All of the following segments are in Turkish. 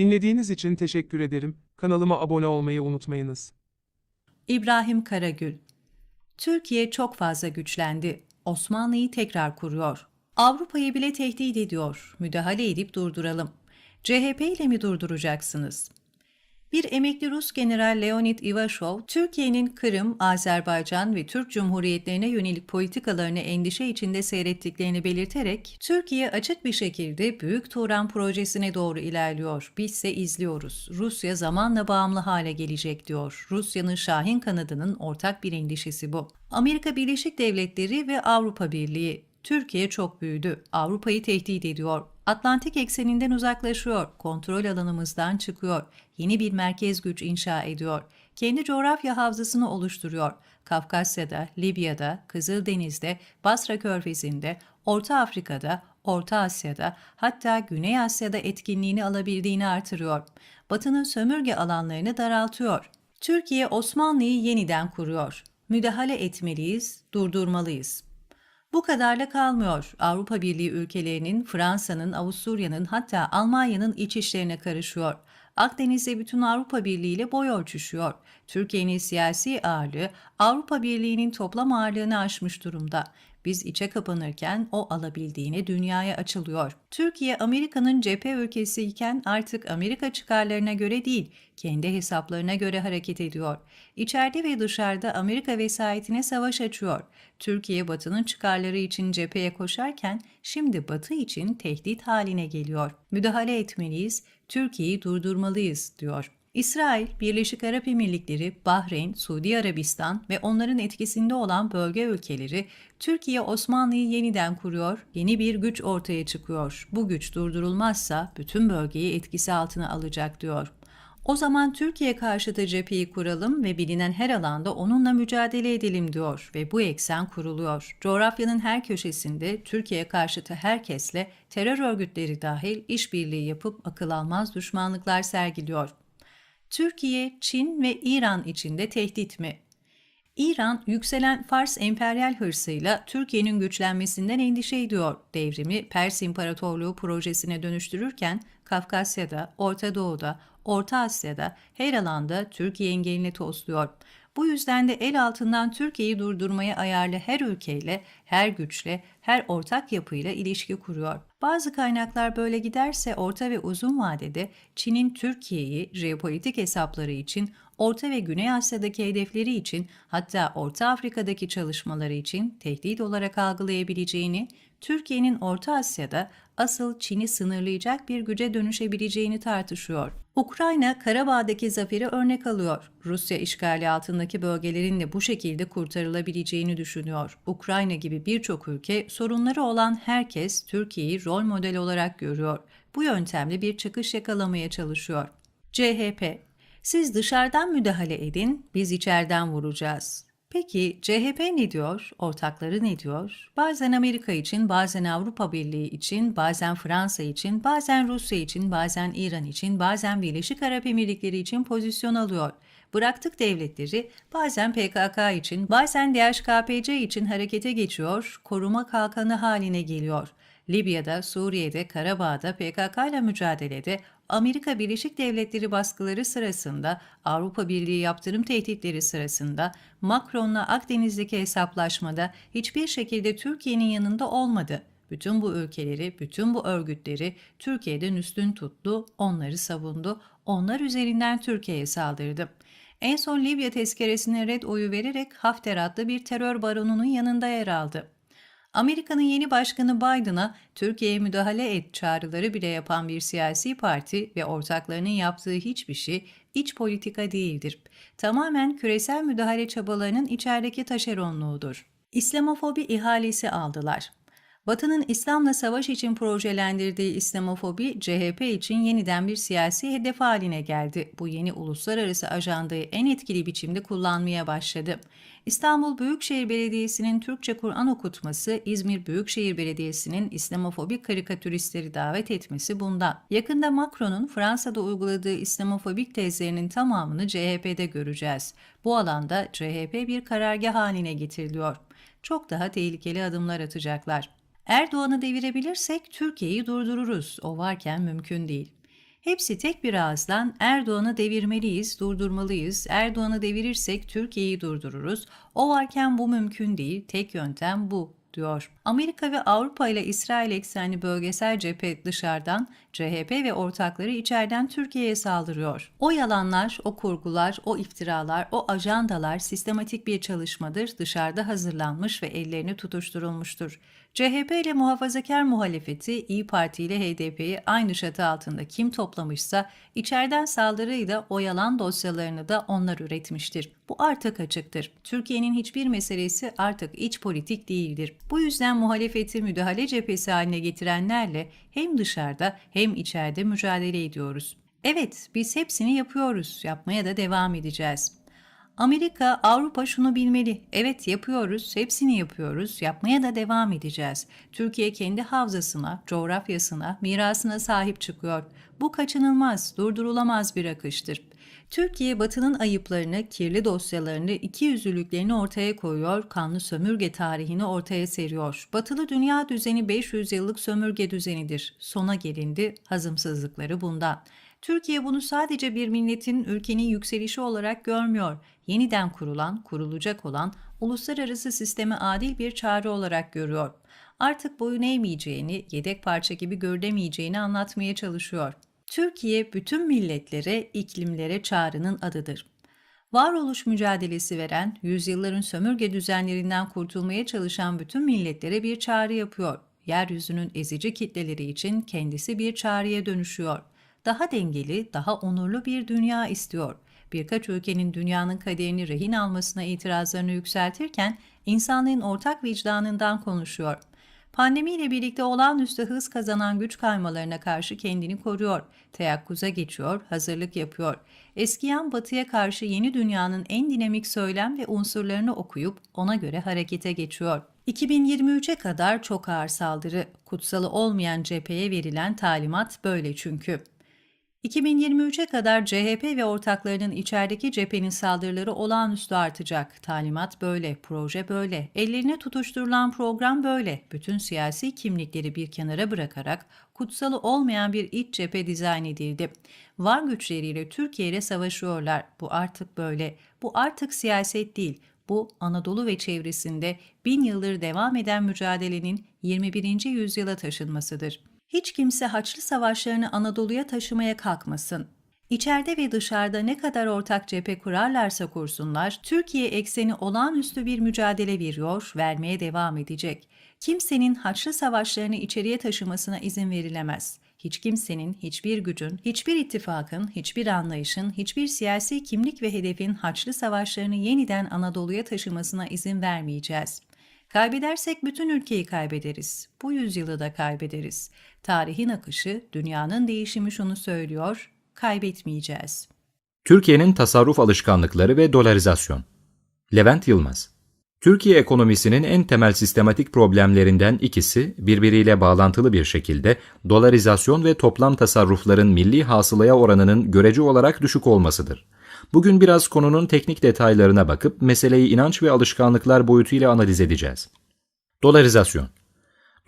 Dinlediğiniz için teşekkür ederim. Kanalıma abone olmayı unutmayınız. İbrahim Karagül Türkiye çok fazla güçlendi. Osmanlı'yı tekrar kuruyor. Avrupa'yı bile tehdit ediyor. Müdahale edip durduralım. CHP ile mi durduracaksınız? Bir emekli Rus general Leonid Ivashov, Türkiye'nin Kırım, Azerbaycan ve Türk Cumhuriyetlerine yönelik politikalarını endişe içinde seyrettiklerini belirterek, Türkiye açık bir şekilde Büyük Turan projesine doğru ilerliyor. Bizse izliyoruz. Rusya zamanla bağımlı hale gelecek diyor. Rusya'nın Şahin kanadının ortak bir endişesi bu. Amerika Birleşik Devletleri ve Avrupa Birliği Türkiye çok büyüdü. Avrupa'yı tehdit ediyor. Atlantik ekseninden uzaklaşıyor. Kontrol alanımızdan çıkıyor. Yeni bir merkez güç inşa ediyor. Kendi coğrafya havzasını oluşturuyor. Kafkasya'da, Libya'da, Kızıldeniz'de, Basra Körfezi'nde, Orta Afrika'da, Orta Asya'da, hatta Güney Asya'da etkinliğini alabildiğini artırıyor. Batı'nın sömürge alanlarını daraltıyor. Türkiye Osmanlı'yı yeniden kuruyor. Müdahale etmeliyiz, durdurmalıyız. Bu kadarla kalmıyor. Avrupa Birliği ülkelerinin, Fransa'nın, Avusturya'nın hatta Almanya'nın iç işlerine karışıyor. Akdeniz'de bütün Avrupa Birliği ile boy ölçüşüyor. Türkiye'nin siyasi ağırlığı Avrupa Birliği'nin toplam ağırlığını aşmış durumda. Biz içe kapanırken o alabildiğine dünyaya açılıyor. Türkiye Amerika'nın cephe ülkesi iken artık Amerika çıkarlarına göre değil, kendi hesaplarına göre hareket ediyor. İçeride ve dışarıda Amerika vesayetine savaş açıyor. Türkiye Batı'nın çıkarları için cepheye koşarken şimdi Batı için tehdit haline geliyor. Müdahale etmeliyiz, Türkiye'yi durdurmalıyız diyor. İsrail, Birleşik Arap Emirlikleri, Bahreyn, Suudi Arabistan ve onların etkisinde olan bölge ülkeleri Türkiye Osmanlı'yı yeniden kuruyor, yeni bir güç ortaya çıkıyor. Bu güç durdurulmazsa bütün bölgeyi etkisi altına alacak diyor. O zaman Türkiye karşıtı cepheyi kuralım ve bilinen her alanda onunla mücadele edelim diyor ve bu eksen kuruluyor. Coğrafyanın her köşesinde Türkiye karşıtı herkesle terör örgütleri dahil işbirliği yapıp akıl almaz düşmanlıklar sergiliyor. Türkiye, Çin ve İran içinde tehdit mi? İran, yükselen Fars emperyal hırsıyla Türkiye'nin güçlenmesinden endişe ediyor. Devrimi Pers İmparatorluğu projesine dönüştürürken Kafkasya'da, Orta Doğu'da, Orta Asya'da her alanda Türkiye engelini tosluyor. Bu yüzden de el altından Türkiye'yi durdurmaya ayarlı her ülkeyle, her güçle, her ortak yapıyla ilişki kuruyor. Bazı kaynaklar böyle giderse orta ve uzun vadede Çin'in Türkiye'yi jeopolitik hesapları için, Orta ve Güney Asya'daki hedefleri için, hatta Orta Afrika'daki çalışmaları için tehdit olarak algılayabileceğini, Türkiye'nin Orta Asya'da asıl Çin'i sınırlayacak bir güce dönüşebileceğini tartışıyor. Ukrayna, Karabağ'daki zaferi örnek alıyor. Rusya işgali altındaki bölgelerin de bu şekilde kurtarılabileceğini düşünüyor. Ukrayna gibi birçok ülke, sorunları olan herkes Türkiye'yi rol model olarak görüyor. Bu yöntemle bir çıkış yakalamaya çalışıyor. CHP Siz dışarıdan müdahale edin, biz içeriden vuracağız. Peki CHP ne diyor? Ortakları ne diyor? Bazen Amerika için, bazen Avrupa Birliği için, bazen Fransa için, bazen Rusya için, bazen İran için, bazen Birleşik Arap Emirlikleri için pozisyon alıyor. Bıraktık devletleri bazen PKK için, bazen DHKPC için harekete geçiyor, koruma kalkanı haline geliyor. Libya'da, Suriye'de, Karabağ'da PKK ile mücadelede Amerika Birleşik Devletleri baskıları sırasında, Avrupa Birliği yaptırım tehditleri sırasında, Macron'la Akdeniz'deki hesaplaşmada hiçbir şekilde Türkiye'nin yanında olmadı. Bütün bu ülkeleri, bütün bu örgütleri Türkiye'den üstün tuttu, onları savundu, onlar üzerinden Türkiye'ye saldırdı. En son Libya tezkeresine red oyu vererek Hafter adlı bir terör baronunun yanında yer aldı. Amerika'nın yeni başkanı Biden'a Türkiye'ye müdahale et çağrıları bile yapan bir siyasi parti ve ortaklarının yaptığı hiçbir şey iç politika değildir. Tamamen küresel müdahale çabalarının içerideki taşeronluğudur. İslamofobi ihalesi aldılar. Batı'nın İslam'la savaş için projelendirdiği İslamofobi, CHP için yeniden bir siyasi hedef haline geldi. Bu yeni uluslararası ajandayı en etkili biçimde kullanmaya başladı. İstanbul Büyükşehir Belediyesi'nin Türkçe Kur'an okutması, İzmir Büyükşehir Belediyesi'nin İslamofobik karikatüristleri davet etmesi bundan. Yakında Macron'un Fransa'da uyguladığı İslamofobik tezlerinin tamamını CHP'de göreceğiz. Bu alanda CHP bir karargah haline getiriliyor. Çok daha tehlikeli adımlar atacaklar. Erdoğan'ı devirebilirsek Türkiye'yi durdururuz. O varken mümkün değil. Hepsi tek bir ağızdan Erdoğan'ı devirmeliyiz, durdurmalıyız. Erdoğan'ı devirirsek Türkiye'yi durdururuz. O varken bu mümkün değil. Tek yöntem bu diyor. Amerika ve Avrupa ile İsrail eksenli bölgesel cephe dışarıdan, CHP ve ortakları içeriden Türkiye'ye saldırıyor. O yalanlar, o kurgular, o iftiralar, o ajandalar sistematik bir çalışmadır, dışarıda hazırlanmış ve ellerini tutuşturulmuştur. CHP ile muhafazakar muhalefeti, İyi Parti ile HDP'yi aynı çatı altında kim toplamışsa, içeriden saldırıyı da o yalan dosyalarını da onlar üretmiştir. Bu artık açıktır. Türkiye'nin hiçbir meselesi artık iç politik değildir. Bu yüzden muhalefeti müdahale cephesi haline getirenlerle hem dışarıda hem içeride mücadele ediyoruz. Evet, biz hepsini yapıyoruz, yapmaya da devam edeceğiz. Amerika, Avrupa şunu bilmeli. Evet yapıyoruz, hepsini yapıyoruz, yapmaya da devam edeceğiz. Türkiye kendi havzasına, coğrafyasına, mirasına sahip çıkıyor. Bu kaçınılmaz, durdurulamaz bir akıştır. Türkiye Batı'nın ayıplarını, kirli dosyalarını, iki yüzlülüklerini ortaya koyuyor, kanlı sömürge tarihini ortaya seriyor. Batılı dünya düzeni 500 yıllık sömürge düzenidir. Sona gelindi, hazımsızlıkları bundan. Türkiye bunu sadece bir milletin ülkenin yükselişi olarak görmüyor. Yeniden kurulan, kurulacak olan uluslararası sisteme adil bir çağrı olarak görüyor. Artık boyun eğmeyeceğini, yedek parça gibi görülemeyeceğini anlatmaya çalışıyor. Türkiye bütün milletlere, iklimlere çağrının adıdır. Varoluş mücadelesi veren, yüzyılların sömürge düzenlerinden kurtulmaya çalışan bütün milletlere bir çağrı yapıyor. Yeryüzünün ezici kitleleri için kendisi bir çağrıya dönüşüyor. Daha dengeli, daha onurlu bir dünya istiyor. Birkaç ülkenin dünyanın kaderini rehin almasına itirazlarını yükseltirken insanlığın ortak vicdanından konuşuyor. Pandemiyle birlikte olağanüstü hız kazanan güç kaymalarına karşı kendini koruyor, teyakkuza geçiyor, hazırlık yapıyor. Eskiyen batıya karşı yeni dünyanın en dinamik söylem ve unsurlarını okuyup ona göre harekete geçiyor. 2023'e kadar çok ağır saldırı, kutsalı olmayan cepheye verilen talimat böyle çünkü. 2023'e kadar CHP ve ortaklarının içerideki cephenin saldırıları olağanüstü artacak. Talimat böyle, proje böyle, ellerine tutuşturulan program böyle. Bütün siyasi kimlikleri bir kenara bırakarak kutsalı olmayan bir iç cephe dizayn edildi. Var güçleriyle Türkiye ile savaşıyorlar. Bu artık böyle. Bu artık siyaset değil. Bu Anadolu ve çevresinde bin yıldır devam eden mücadelenin 21. yüzyıla taşınmasıdır. Hiç kimse Haçlı Savaşlarını Anadolu'ya taşımaya kalkmasın. İçeride ve dışarıda ne kadar ortak cephe kurarlarsa kursunlar, Türkiye ekseni olağanüstü bir mücadele veriyor, vermeye devam edecek. Kimsenin Haçlı Savaşlarını içeriye taşımasına izin verilemez. Hiç kimsenin, hiçbir gücün, hiçbir ittifakın, hiçbir anlayışın, hiçbir siyasi kimlik ve hedefin Haçlı Savaşlarını yeniden Anadolu'ya taşımasına izin vermeyeceğiz. Kaybedersek bütün ülkeyi kaybederiz. Bu yüzyılı da kaybederiz. Tarihin akışı, dünyanın değişimi şunu söylüyor, kaybetmeyeceğiz. Türkiye'nin tasarruf alışkanlıkları ve dolarizasyon. Levent Yılmaz Türkiye ekonomisinin en temel sistematik problemlerinden ikisi birbiriyle bağlantılı bir şekilde dolarizasyon ve toplam tasarrufların milli hasılaya oranının görece olarak düşük olmasıdır. Bugün biraz konunun teknik detaylarına bakıp meseleyi inanç ve alışkanlıklar boyutuyla analiz edeceğiz. Dolarizasyon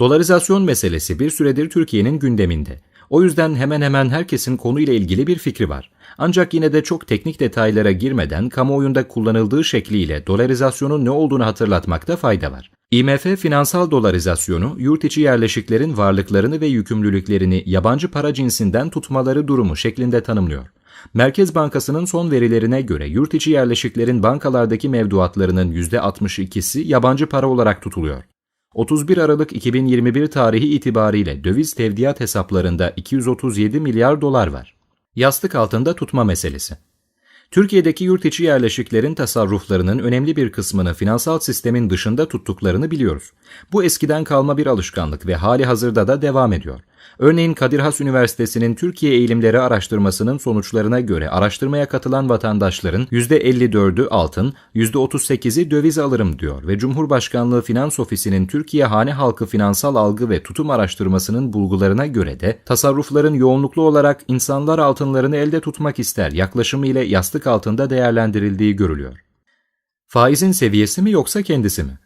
Dolarizasyon meselesi bir süredir Türkiye'nin gündeminde. O yüzden hemen hemen herkesin konuyla ilgili bir fikri var. Ancak yine de çok teknik detaylara girmeden kamuoyunda kullanıldığı şekliyle dolarizasyonun ne olduğunu hatırlatmakta fayda var. IMF finansal dolarizasyonu, yurt içi yerleşiklerin varlıklarını ve yükümlülüklerini yabancı para cinsinden tutmaları durumu şeklinde tanımlıyor. Merkez Bankası'nın son verilerine göre yurt içi yerleşiklerin bankalardaki mevduatlarının %62'si yabancı para olarak tutuluyor. 31 Aralık 2021 tarihi itibariyle döviz tevdiat hesaplarında 237 milyar dolar var. Yastık altında tutma meselesi. Türkiye'deki yurt içi yerleşiklerin tasarruflarının önemli bir kısmını finansal sistemin dışında tuttuklarını biliyoruz. Bu eskiden kalma bir alışkanlık ve hali hazırda da devam ediyor. Örneğin Kadir Has Üniversitesi'nin Türkiye eğilimleri araştırmasının sonuçlarına göre araştırmaya katılan vatandaşların %54'ü altın, %38'i döviz alırım diyor ve Cumhurbaşkanlığı Finans Ofisi'nin Türkiye hane halkı finansal algı ve tutum araştırmasının bulgularına göre de tasarrufların yoğunluklu olarak insanlar altınlarını elde tutmak ister yaklaşımı ile yastık altında değerlendirildiği görülüyor. Faizin seviyesi mi yoksa kendisi mi?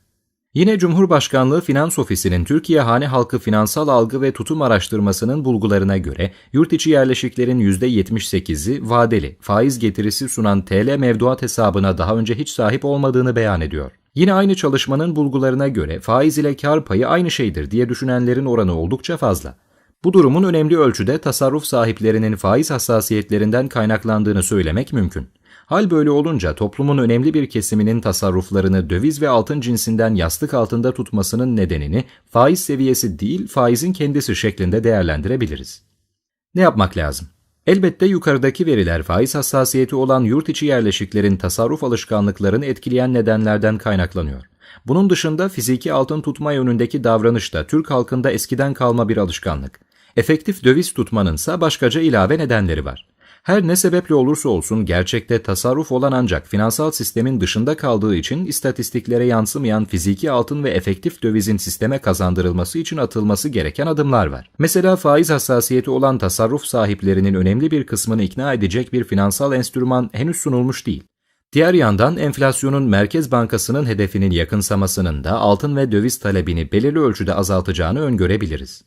Yine Cumhurbaşkanlığı Finans Ofisi'nin Türkiye hane halkı finansal algı ve tutum araştırmasının bulgularına göre yurt içi yerleşiklerin %78'i vadeli, faiz getirisi sunan TL mevduat hesabına daha önce hiç sahip olmadığını beyan ediyor. Yine aynı çalışmanın bulgularına göre faiz ile kar payı aynı şeydir diye düşünenlerin oranı oldukça fazla. Bu durumun önemli ölçüde tasarruf sahiplerinin faiz hassasiyetlerinden kaynaklandığını söylemek mümkün. Hal böyle olunca toplumun önemli bir kesiminin tasarruflarını döviz ve altın cinsinden yastık altında tutmasının nedenini faiz seviyesi değil faizin kendisi şeklinde değerlendirebiliriz. Ne yapmak lazım? Elbette yukarıdaki veriler faiz hassasiyeti olan yurt içi yerleşiklerin tasarruf alışkanlıklarını etkileyen nedenlerden kaynaklanıyor. Bunun dışında fiziki altın tutma yönündeki davranış da Türk halkında eskiden kalma bir alışkanlık. Efektif döviz tutmanınsa başkaca ilave nedenleri var. Her ne sebeple olursa olsun gerçekte tasarruf olan ancak finansal sistemin dışında kaldığı için istatistiklere yansımayan fiziki altın ve efektif dövizin sisteme kazandırılması için atılması gereken adımlar var. Mesela faiz hassasiyeti olan tasarruf sahiplerinin önemli bir kısmını ikna edecek bir finansal enstrüman henüz sunulmuş değil. Diğer yandan enflasyonun Merkez Bankası'nın hedefinin yakınsamasının da altın ve döviz talebini belirli ölçüde azaltacağını öngörebiliriz.